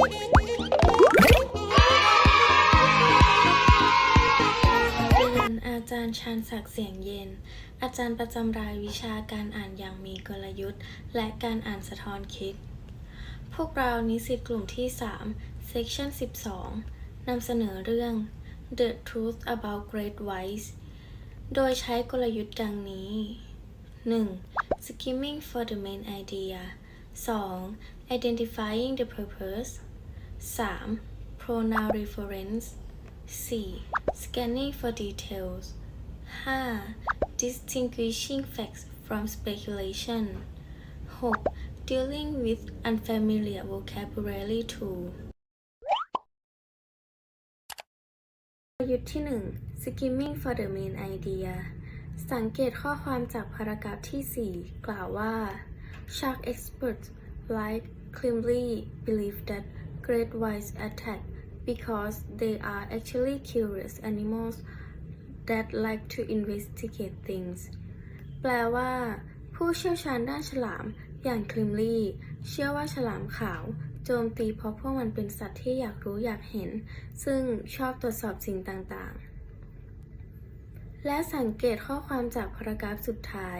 เรียนอาจารย์ชันศักดิ์เสียงเย็น อาจารย์ประจำรายวิชาการอ่านอย่างมีกลยุทธ์ และการอ่านสะท้อนคิด พวกเรานิสิตกลุ่มที่ 3 section 12 นำเสนอเรื่อง The Truth About Great Whites โดยใช้กลยุทธ์ดังนี้ 1. Skimming for the main idea 2. Identifying the purpose 3. Pronoun reference 4. Scanning for details 5. Distinguishing facts from speculation 6. Dealing with unfamiliar vocabulary tool กลยุทธ์ที่ 1 Skimming for the main idea สังเกตข้อความจากพารากราฟที่ 4 กล่าวว่า Shark experts like Climley believe that great whites attack because they are actually curious animals that like to investigate things แปลว่า ผู้เชี่ยวชาญด้านฉลาม อย่างคลิมลี่ เชื่อว่าฉลามขาว โจมตีเพราะพวกมันเป็นสัตว์ที่อยากรู้อยากเห็น ซึ่งชอบตรวจสอบสิ่งต่างๆ และสังเกตข้อความจากพารากราฟสุดท้าย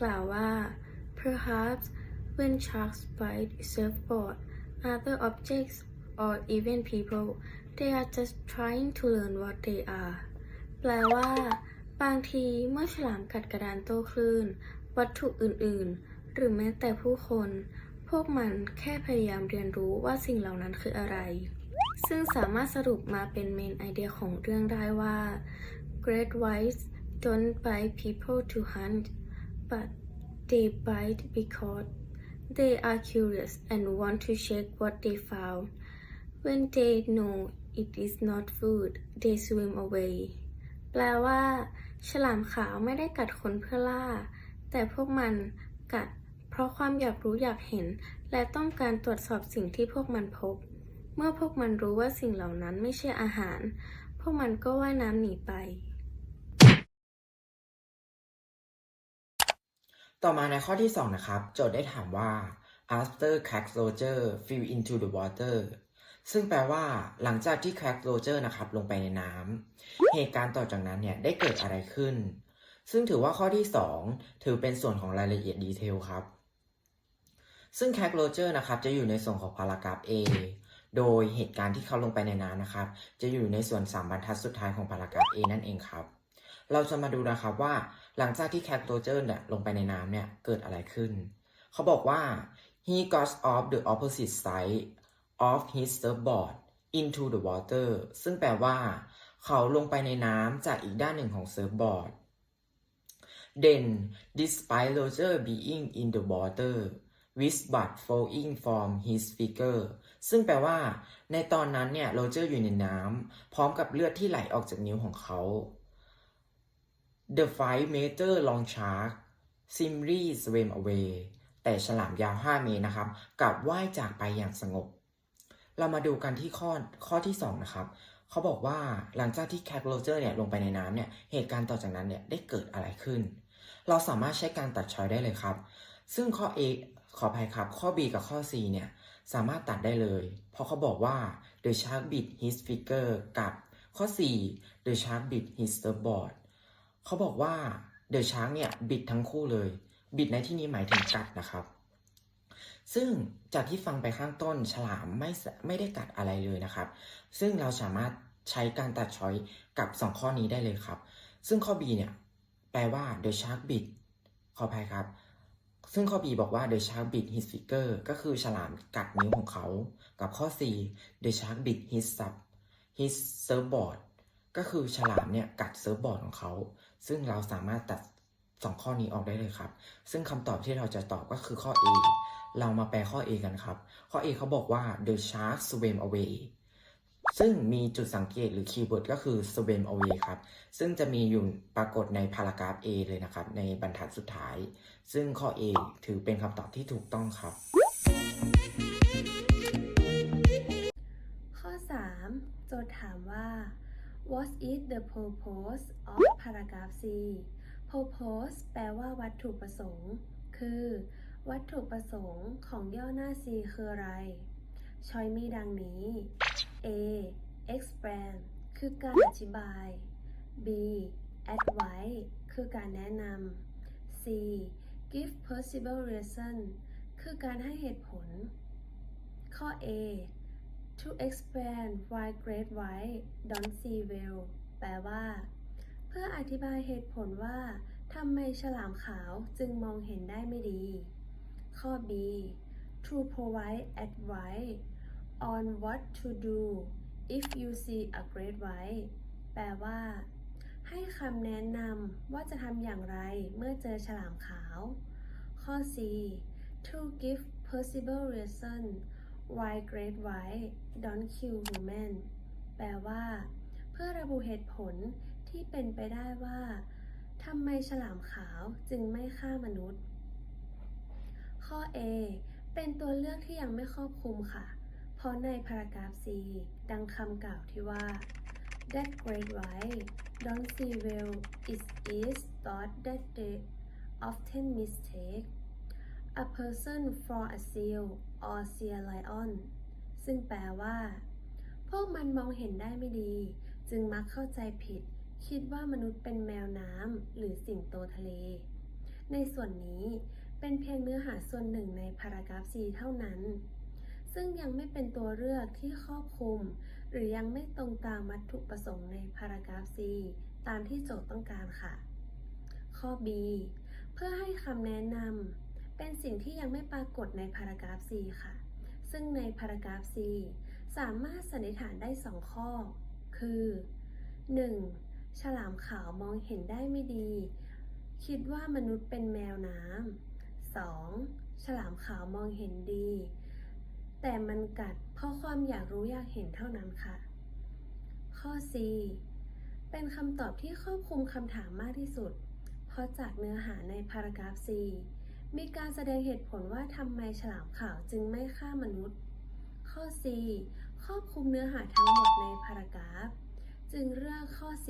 กล่าวว่า perhaps when sharks bite surfboard other objects or even people they are just trying to learn what they are แปลว่า บางทีเมื่อฉลามกัดกระดานโต้คลื่น วัตถุอื่นๆ หรือแม้แต่ผู้คน พวกมันแค่พยายามเรียนรู้ว่าสิ่งเหล่านั้นคืออะไร ซึ่งสามารถสรุปมาเป็นเมนไอเดียของเรื่องได้ว่า Great Whites don't bite people to hunt but they bite because they are curious and want to check what they found when they know it is not food they swim away แปลว่า ฉลามขาวไม่ได้กัดคนเพื่อล่า แต่พวกมันกัด เพราะความอยากรู้อยากเห็น และต้องการตรวจสอบสิ่งที่พวกมันพบ เมื่อพวกมันรู้ว่าสิ่งเหล่านั้นไม่ใช่อาหาร พวกมันก็ว่ายน้ำหนีไป ต่อมาในข้อที่ 2 นะครับ โจทย์ได้ถามว่า after crack roger fell into the water ซึ่งแปลว่าหลังจากที่ crack roger นะครับลงไปในน้ำเหตุการณ์ต่อจากนั้นเนี่ยได้เกิดอะไรขึ้น ซึ่งถือว่าข้อที่ 2 ถือเป็นส่วนของรายละเอียดดีเทลครับ ซึ่ง crack roger นะครับจะอยู่ในส่วนของพารากราฟ A โดยเหตุการณ์ที่เขาลงไปในน้ำนะครับ จะอยู่ในส่วน 3 บรรทัดสุดท้ายของพารากราฟ A นั่นเองครับ เราจะมาดูนะครับว่าหลังจากที่แคคโรเจอร์เนี่ยลงไปในน้ำเนี่ยเกิดอะไรขึ้น เขาบอกว่า he got off the opposite side of his surfboard into the water ซึ่งแปลว่า เขาลงไปในน้ำจากอีกด้านหนึ่งของเซิร์ฟบอร์ด then despite Roger being in the water with blood flowing from his finger ซึ่งแปลว่า ในตอนนั้นเนี่ยโรเจอร์อยู่ในน้ำพร้อมกับเลือดที่ไหลออกจากนิ้วของเขา The five meter long shark simply swam away แต่ฉลามยาว 5 เมตรนะครับกลับว่ายจากไปอย่างสงบ เรามาดูกันที่ข้อข้อที่ 2 นะครับ เขาบอกว่าหลังจากที่แคทโรเจอร์เนี่ยลงไปในน้ำเนี่ยเหตุการณ์ต่อจากนั้นเนี่ยได้เกิดอะไรขึ้น เราสามารถใช้การตัดชอยได้เลยครับ ซึ่งข้อ A ขออภัยครับ ข้อ B กับข้อ C เนี่ยสามารถตัดได้เลย เพราะเขาบอกว่า the shark bit his finger กับข้อ C the shark bit his surfboard เขาบอกว่า The Shark เนี่ยบิดทั้งคู่เลย บิดในที่นี้หมายถึงกัดนะครับ ซึ่งจากที่ฟังไปข้างต้นฉลามไม่ไม่ได้กัดอะไรเลยนะครับ ซึ่งเราสามารถใช้การตัดช้อยกับ 2 ข้อนี้ได้เลยครับ ซึ่งข้อ B เนี่ยแปลว่า The Shark bit ขออภัยครับ ซึ่งข้อ B บอกว่า The Shark bit his finger ก็คือฉลามกัดนิ้วของเขา กับข้อ C The Shark bit his sub his surfboard ก็คือฉลามเนี่ยกัดเซิร์ฟบอร์ดของเขา ซึ่งเราสามารถตัด 2 ข้อนี้ออกได้เลยครับ ซึ่งคำตอบที่เราจะตอบก็คือข้อ A เรามาแปลข้อ A กันครับ ข้อ A เขาบอกว่า the shark swam away ซึ่งมีจุดสังเกตหรือคีย์เวิร์ดก็คือ swam away ครับ ซึ่งจะมีอยู่ปรากฏในพารากราฟ A เลยนะครับ ในบรรทัดสุดท้าย ซึ่งข้อ A ถือเป็นคำตอบที่ถูกต้องครับ ข้อ 3 โจทย์ถามว่า What is the purpose of paragraph C purpose แปลว่าวัตถุประสงค์ คือ วัตถุประสงค์ของย่อหน้า C คืออะไร ช้อยมีดังนี้ A expand คือการอธิบาย B advise คือการแนะนำ C give possible reason คือการให้เหตุผล ข้อ A to expand why great white don't see well แปลว่า เพื่ออธิบายเหตุผลว่าทำไมฉลามขาวจึงมองเห็นได้ไม่ดี ข้อ B to provide advice on what to do if you see a great white แปลว่า ให้คำแนะนำว่าจะทำอย่างไรเมื่อเจอฉลามขาว ข้อ C to give possible reason why great white don't kill human แปลว่า เพื่อระบุเหตุผลที่เป็นไปได้ว่าทำไมฉลามขาวจึงไม่ฆ่ามนุษย์ ข้อ A เป็นตัวเลือกที่ยังไม่ครอบคลุมค่ะ เพราะในพารากราฟ C ดังคำกล่าวที่ว่า that great white don't see well it is thought that they often mistake a person for a seal or sea lion ซึ่งแปลว่า พวกมันมองเห็นได้ไม่ดี จึงมักเข้าใจผิด คิดว่ามนุษย์เป็นแมวน้ำหรือสิงโตทะเล ในส่วนนี้ เป็นเพียงเนื้อหาส่วนหนึ่งในพารากราฟ C เท่านั้น ซึ่งยังไม่เป็นตัวเลือกที่ครอบคลุม หรือยังไม่ตรงตามวัตถุประสงค์ในพารากราฟ C ตามที่โจทย์ต้องการค่ะ ข้อ B เพื่อให้คำแนะนำเป็นสิ่งที่ยังไม่ปรากฏในพารากราฟ C ค่ะ ซึ่งในพารากราฟ C สามารถสันนิษฐานได้ 2 ข้อ คือ 1. ฉลามขาวมองเห็นได้ไม่ดี คิดว่ามนุษย์เป็นแมวน้ำ 2. ฉลามขาวมองเห็นดี แต่มันกัดเพราะความอยากรู้อยากเห็นเท่านั้นค่ะ ข้อ C เป็นคำตอบที่ครอบคลุมคำถามมากที่สุด เพราะจากเนื้อหาในพารากราฟ C มีการแสดงเหตุผลว่าทำไมฉลามขาวจึงไม่ฆ่ามนุษย์ ข้อ C ครอบคลุมเนื้อหาทั้งหมดในพารากราฟ จึงเลือกข้อ C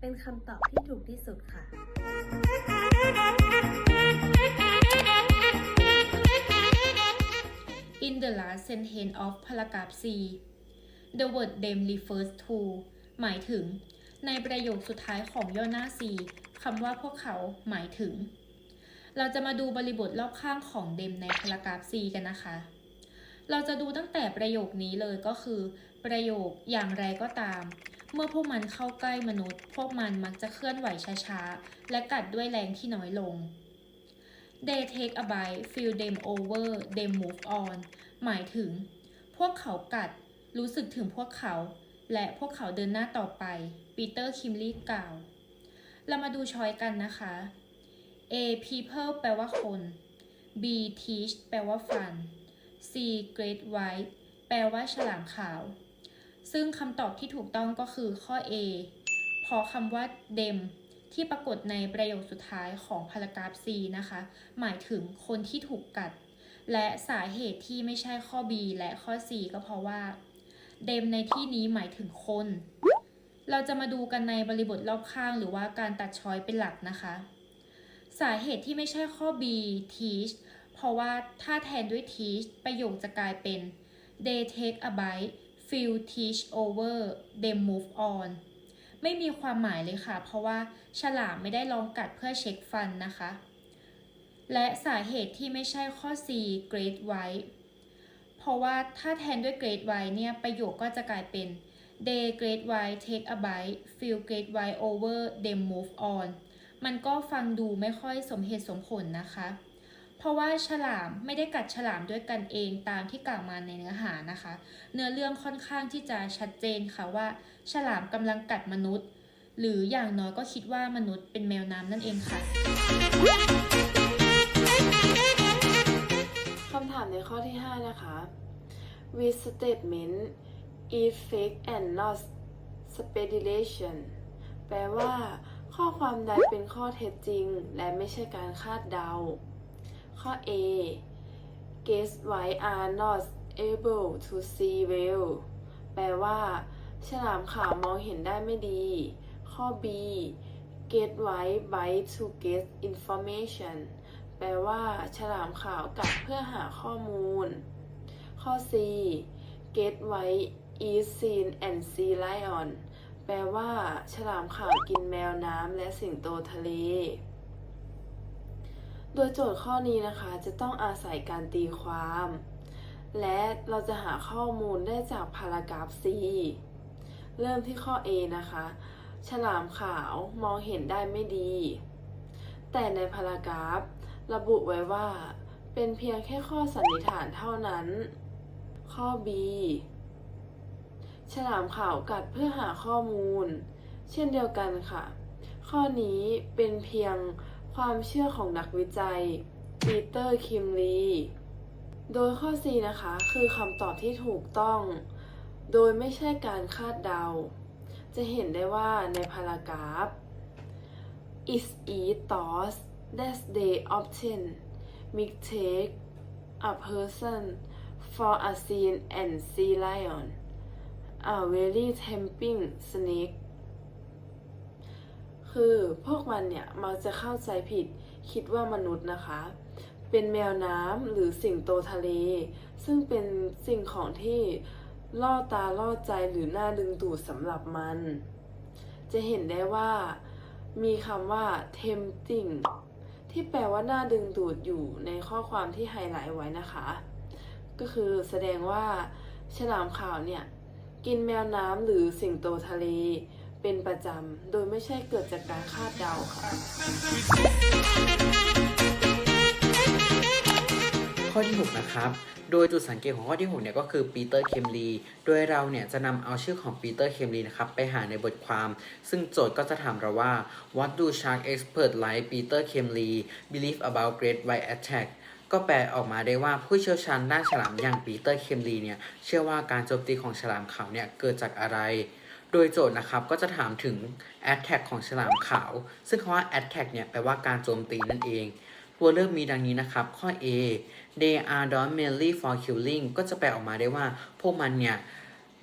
เป็นคำตอบที่ถูกที่สุดค่ะ In the last sentence of paragraph C the word them refers to หมายถึง ในประโยคสุดท้ายของย่อหน้า C คำว่าพวกเขาหมายถึง เราจะมาดูบริบทรอบข้างของ them ใน paragraph C กันนะคะ เราจะดูตั้งแต่ประโยคนี้เลยก็คือ ประโยคอย่างไรก็ตาม เมื่อพวกมันเข้าใกล้มนุษย์ พวกมันมักจะเคลื่อนไหวช้าๆ และกัดด้วยแรงที่น้อยลง They take a bite, feel them over, they move on หมายถึง พวกเขากัด รู้สึกถึงพวกเขา และพวกเขาเดินหน้าต่อไป ปีเตอร์คิมลีกล่าว เรามาดูช้อยกันนะคะ A people แปลว่าคน B teach แปลว่าฟัน C great white แปลว่าฉลามขาว ซึ่งคำตอบที่ถูกต้องก็คือข้อ A เพราะคำว่า them ที่ปรากฏในประโยคสุดท้ายของพารากราฟ C นะคะ หมายถึงคนที่ถูกกัด และสาเหตุที่ไม่ใช่ข้อ B และข้อ C ก็เพราะว่า them ในที่นี้หมายถึงคน เราจะมาดูกันในบริบทรอบข้างหรือว่าการตัดช้อยเป็นหลักนะคะ สาเหตุที่ไม่ใช่ข้อ B teach เพราะว่าถ้าแทนด้วย teach ประโยคจะกลายเป็น they take a bite feel teach over they move on ไม่มีความหมายเลยค่ะ เพราะว่าฉลามไม่ได้ลองกัดเพื่อเช็คฟันนะคะ และสาเหตุที่ไม่ใช่ข้อ C great white เพราะว่าถ้าแทนด้วย great white เนี่ยประโยคก็จะกลายเป็น they great white take a bite feel great white over they move on มันก็ฟังดูไม่ค่อยสมเหตุสมผลนะคะ เพราะว่าฉลามไม่ได้กัดฉลามด้วยกันเองตามที่กล่าวมาในเนื้อหานะคะ เนื้อเรื่องค่อนข้างที่จะชัดเจนค่ะว่า ฉลามกำลังกัดมนุษย์ หรืออย่างน้อยก็คิดว่ามนุษย์เป็นแมวน้ำนั่นเองค่ะคำถามในข้อที่ 5 นะคะ with statement effect and not speculation แปลว่า ข้อความใดเป็นข้อเท็จจริง และไม่ใช่การคาดเดา ข้อ A guess why are not able to see well แปลว่า ฉลามขาวมองเห็นได้ไม่ดี ข้อ B get why bite to get information แปลว่า ฉลามขาวกัดเพื่อหาข้อมูล ข้อ C get white eat seen and sea lion แปลว่า ฉลามขาวกินแมวน้ำและสิงโตทะเล โดยโจทย์ข้อนี้นะคะจะต้องอาศัยการตีความ และเราจะหาข้อมูลได้จากพารากราฟ C เริ่มที่ข้อ A นะคะ ฉลามขาวมองเห็นได้ไม่ดี แต่ในพารากราฟ ระบุไว้ว่า เป็นเพียงแค่ข้อสันนิษฐานเท่านั้น ข้อ B ฉลามขาวกัดเพื่อหาข้อมูล เช่นเดียวกันค่ะ ข้อนี้เป็นเพียง ความเชื่อของนักวิจัยปีเตอร์คิมลีโดยข้อ C นะคะคือคำตอบที่ถูกต้อง โดยไม่ใช่การคาดเดา จะเห็นได้ว่าในพารากราฟ is it thought that they often mistake a person for a scene and sea lion a very tempting snake คือพวกมันเนี่ยมักจะเข้าใจผิดคิดว่ามนุษย์นะคะ เป็นแมวน้ำหรือสิ่งโตทะเล ซึ่งเป็นสิ่งของที่ล่อตาล่อใจหรือน่าดึงดูดสำหรับมัน จะเห็นได้ว่ามีคำว่า tempting ที่แปลว่าน่าดึงดูดอยู่ในข้อความที่ไฮไลท์ไว้นะคะ ก็คือแสดงว่าฉลามขาวเนี่ย กินแมวน้ำหรือสิงโตทะเล เป็นประจำ โดยไม่ใช่เกิดจากการคาดเดาค่ะ ข้อที่ 6 นะครับ โดยจุดสังเกตของข้อที่ 6 เนี่ยก็คือปีเตอร์เคมลีโดยเราเนี่ยจะนำเอาชื่อของปีเตอร์เคมลีนะครับไปหาในบทความ ซึ่งโจทย์ก็จะถามเราว่า what do shark experts like Peter Kemley believe about great white attack ก็แปลออกมาได้ว่าผู้เชี่ยวชาญด้านฉลามอย่างปีเตอร์เคมลีเนี่ยเชื่อว่าการโจมตีของฉลามขาวเนี่ยเกิดจากอะไร โดยโจทย์นะครับก็จะถามถึง attack ของฉลามขาว ซึ่งคำว่า attack เนี่ยแปลว่าการโจมตีนั่นเอง ตัวเลือกมีดังนี้นะครับ ข้อ A they are done mainly for killing ก็จะแปลออกมาได้ว่า พวกมันเนี่ย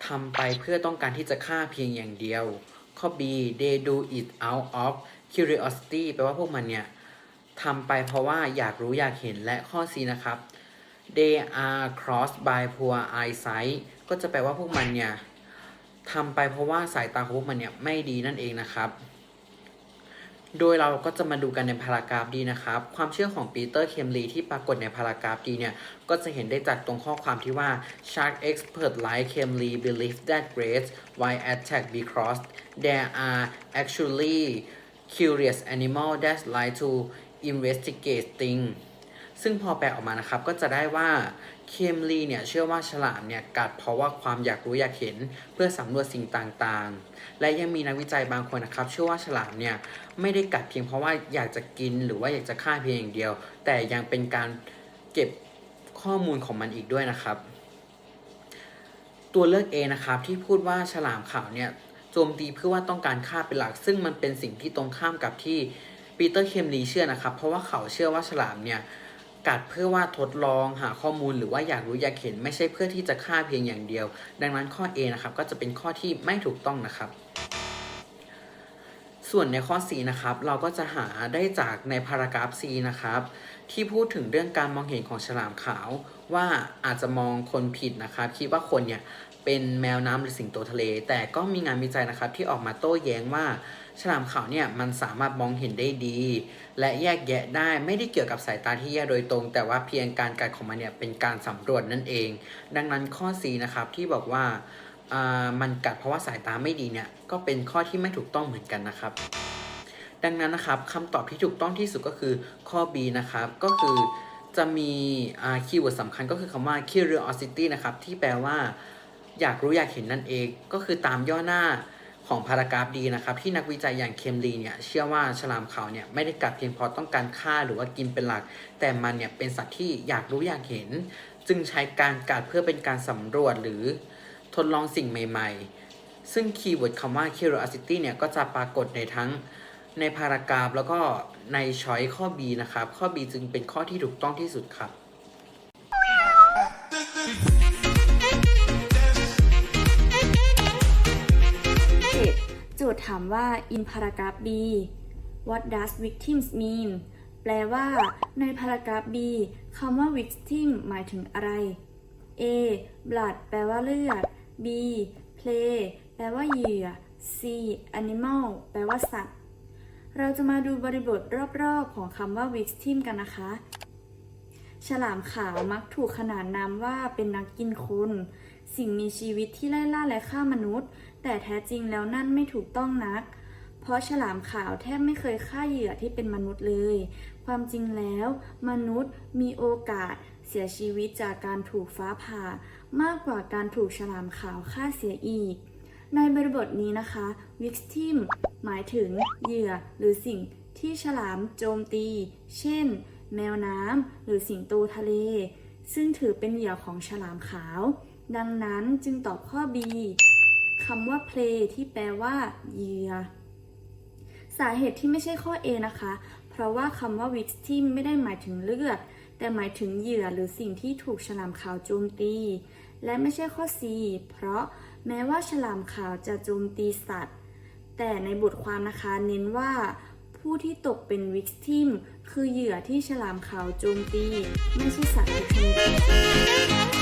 ทำไปเพื่อต้องการที่จะฆ่าเพียงอย่างเดียว ข้อ B they do it out of curiosity แปลว่าพวกมันเนี่ยทำไปเพราะว่าอยากรู้อยากเห็นและข้อ C นะครับ they are crossed by poor eyesight ก็จะแปลว่าพวกมันเนี่ย ทำไปเพราะว่าสายตาของพวกมันเนี่ยไม่ดีนั่นเองนะครับ โดยเราก็จะมาดูกันในพารากราฟดีนะครับ ความเชื่อของปีเตอร์เคมลีที่ปรากฏในพารากราฟดีเนี่ย ก็จะเห็นได้จากตรงข้อความที่ว่า shark expert like Kemly believe that great white attack because there are actually curious animal that like to investigate things ซึ่งพอแปลออกมานะครับก็จะได้ว่าเคมลีเนี่ยเชื่อว่าฉลามเนี่ยกัดเพราะว่าความอยากรู้อยากเห็นเพื่อสำรวจสิ่งต่างๆ และยังมีนักวิจัยบางคนนะครับเชื่อว่าฉลามเนี่ยไม่ได้กัดเพียงเพราะว่าอยากจะกินหรือว่าอยากจะฆ่าเพียงอย่างเดียว แต่ยังเป็นการเก็บข้อมูลของมันอีกด้วยนะครับ ตัวเลือก A นะครับที่พูดว่าฉลามขาวเนี่ยโจมตีเพื่อว่าต้องการฆ่าเป็นหลัก ซึ่งมันเป็นสิ่งที่ตรงข้ามกับที่ปีเตอร์เคมลีเชื่อนะครับ เพราะว่าเขาเชื่อว่าฉลามเนี่ย กัดเพื่อว่าทดลองหาข้อมูลหรือว่าอยากรู้อยากเห็นไม่ใช่เพื่อที่จะฆ่าเพียงอย่างเดียว ดังนั้นข้อ A นะครับก็จะเป็นข้อที่ไม่ถูกต้องนะครับ ส่วนในข้อ C นะครับ เราก็จะหาได้จากในพารากราฟ C นะครับ ที่พูดถึงเรื่องการมองเห็นของฉลามขาว ว่าอาจจะมองคนผิดนะครับ คิดว่าคนเนี่ยเป็นแมวน้ำหรือสิงโตทะเล แต่ก็มีงานวิจัยนะครับที่ออกมาโต้แย้งว่าฉลามขาวเนี่ยมันสามารถมองเห็นได้ดี และแยกแยะได้ไม่ได้เกี่ยวกับสายตาที่แยกโดยตรง แต่ว่าเพียงการกัดของมันเนี่ยเป็นการสำรวจนั่นเอง ดังนั้นข้อ C นะครับที่บอกว่าอ่ามันกัดเพราะว่าสายตาไม่ดีเนี่ยก็เป็นข้อที่ไม่ถูกต้องเหมือนกันนะครับ ดังนั้นนะครับคำตอบที่ถูกต้องที่สุดก็คือข้อ B นะครับก็คือจะมีคีย์เวิร์ดสำคัญก็คือคำว่า curiosity นะครับที่แปลว่าอยากรู้อยากเห็นนั่นเอง ก็คือตามย่อหน้า ของพารากราฟดีนะครับ ที่นักวิจัยอย่างเคมลีเนี่ยเชื่อว่าฉลามขาวเนี่ยไม่ได้กัดเพียงเพราะต้องการฆ่าหรือว่ากินเป็นหลัก แต่มันเนี่ยเป็นสัตว์ที่อยากรู้อยากเห็น จึงใช้การกัดเพื่อเป็นการสำรวจหรือทดลองสิ่งใหม่ ๆ ซึ่งคีย์เวิร์ดคำว่า curiosity เนี่ยก็จะปรากฏในทั้งในพารากราฟแล้วก็ในช้อยข้อ B นะครับ ข้อ B จึงเป็นข้อที่ถูกต้องที่สุดครับ จทย์ถามว่า in paragraph B what does victims mean แปลว่า ในพารากราฟ B คำว่า victim หมายถึงอะไร A blood แปลว่าเลือด B play แปลว่าเหยื่อ C animal แปลว่าสัตว์ เราจะมาดูบริบทรอบๆ ของคำว่า victim กันนะคะ ฉลามขาวมักถูกขนานนามว่าเป็นนักกินคน สิ่งมีชีวิตที่ไล่ล่าและฆ่ามนุษย์ แต่แท้จริงแล้วนั่นไม่ถูกต้องนัก เพราะฉลามขาวแทบไม่เคยฆ่าเหยื่อที่เป็นมนุษย์เลย ความจริงแล้ว มนุษย์มีโอกาสเสียชีวิตจากการถูกฟ้าผ่า มากกว่าการถูกฉลามขาวฆ่าเสียอีก ในบริบทนี้นะคะ victim หมายถึงเหยื่อหรือสิ่งที่ฉลามโจมตี เช่น แมวน้ำหรือสิงโตทะเล ซึ่งถือเป็นเหยื่อของฉลามขาว ดังนั้นจึงตอบข้อ B คำว่า play ที่แปลว่าเหยื่อสาเหตุที่ไม่ใช่ข้อ A นะคะ เพราะว่าคำว่า victim ไม่ได้หมายถึงเลือด แต่หมายถึงเหยื่อหรือสิ่งที่ถูกฉลามขาวโจมตี และไม่ใช่ข้อ C เพราะแม้ว่าฉลามขาวจะโจมตีสัตว์ แต่ในบทความนะคะเน้นว่าผู้ที่ตกเป็น victim คือเหยื่อที่ฉลามขาวโจมตี ไม่ใช่สัตว์ทุกชนิด